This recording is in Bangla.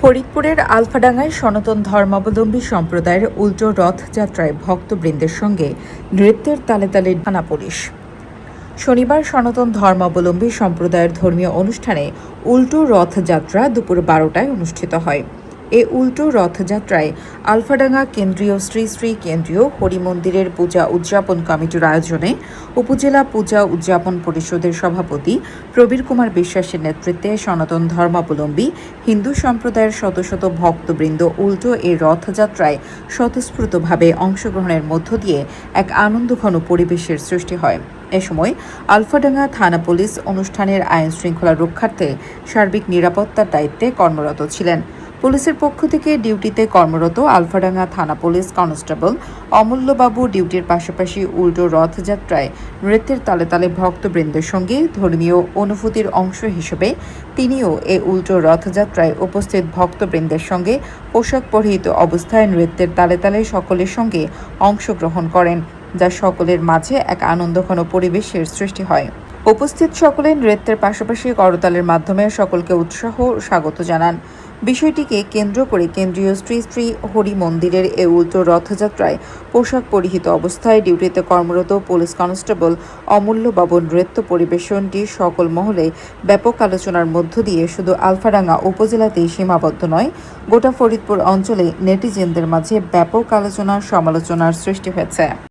ফরিদপুরের আলফাডাঙ্গায় সনাতন ধর্মাবলম্বী সম্প্রদায়ের উল্টো রথযাত্রায় ভক্তবৃন্দের সঙ্গে নৃত্যের তালে তালে থানা পুলিশ। শনিবার সনাতন ধর্মাবলম্বী সম্প্রদায়ের ধর্মীয় অনুষ্ঠানে উল্টো রথযাত্রা দুপুর বারোটায় অনুষ্ঠিত হয়। এ উল্টো রথযাত্রায় আলফাডাঙ্গা কেন্দ্রীয় শ্রী শ্রী কেন্দ্রীয় হরিমন্দিরের পূজা উদযাপন কমিটির আয়োজনে উপজেলা পূজা উদযাপন পরিষদের সভাপতি প্রবীর কুমার বিশ্বাসের নেতৃত্বে সনাতন ধর্মাবলম্বী হিন্দু সম্প্রদায়ের শত শত ভক্তবৃন্দ উল্টো এই রথযাত্রায় স্বতঃস্ফূর্তভাবে অংশগ্রহণের মধ্য দিয়ে এক আনন্দঘন পরিবেশের সৃষ্টি হয়। এ সময় আলফাডাঙ্গা থানা পুলিশ অনুষ্ঠানের আইন শৃঙ্খলা রক্ষার্থে সার্বিক নিরাপত্তার দায়িত্বে কর্মরত ছিলেন। পুলিশের পক্ষ থেকে ডিউটিতে কর্মরত আলফাডাঙ্গা থানা পুলিশ কনস্টেবল অমূল্যবাবু ডিউটির পাশাপাশি উল্টো রথযাত্রায় নৃত্যের তালে তালে ভক্তবৃন্দের সঙ্গে ধর্মীয় অনুভূতির অংশ হিসেবে তিনিও এ উল্টো রথযাত্রায় উপস্থিত ভক্তবৃন্দের সঙ্গে পোশাক পরিহিত অবস্থায় নৃত্যের তালে তালে সকলের সঙ্গে অংশগ্রহণ করেন। যা সকলের মাঝে এক আনন্দঘন পরিবেশের সৃষ্টি হয়। উপস্থিত সকলে নৃত্যের পাশাপাশি করতালের মাধ্যমে সকলকে উৎসাহ স্বাগত জানান। বিষয়টিকে কেন্দ্র করে কেন্দ্রীয় শ্রী শ্রী হরি মন্দিরের এ উল্টো রথযাত্রায় পোশাক পরিহিত অবস্থায় ডিউটিতে কর্মরত পুলিশ কনস্টেবল অমূল্য বাবু নৃত্য পরিবেশনটি সকল মহলে ব্যাপক আলোচনার মধ্য দিয়ে শুধু আলফাডাঙ্গা উপজেলাতেই সীমাবদ্ধ নয়, গোটা ফরিদপুর অঞ্চলে নেটিজেনদের মাঝে ব্যাপক আলোচনা সমালোচনার সৃষ্টি হয়েছে।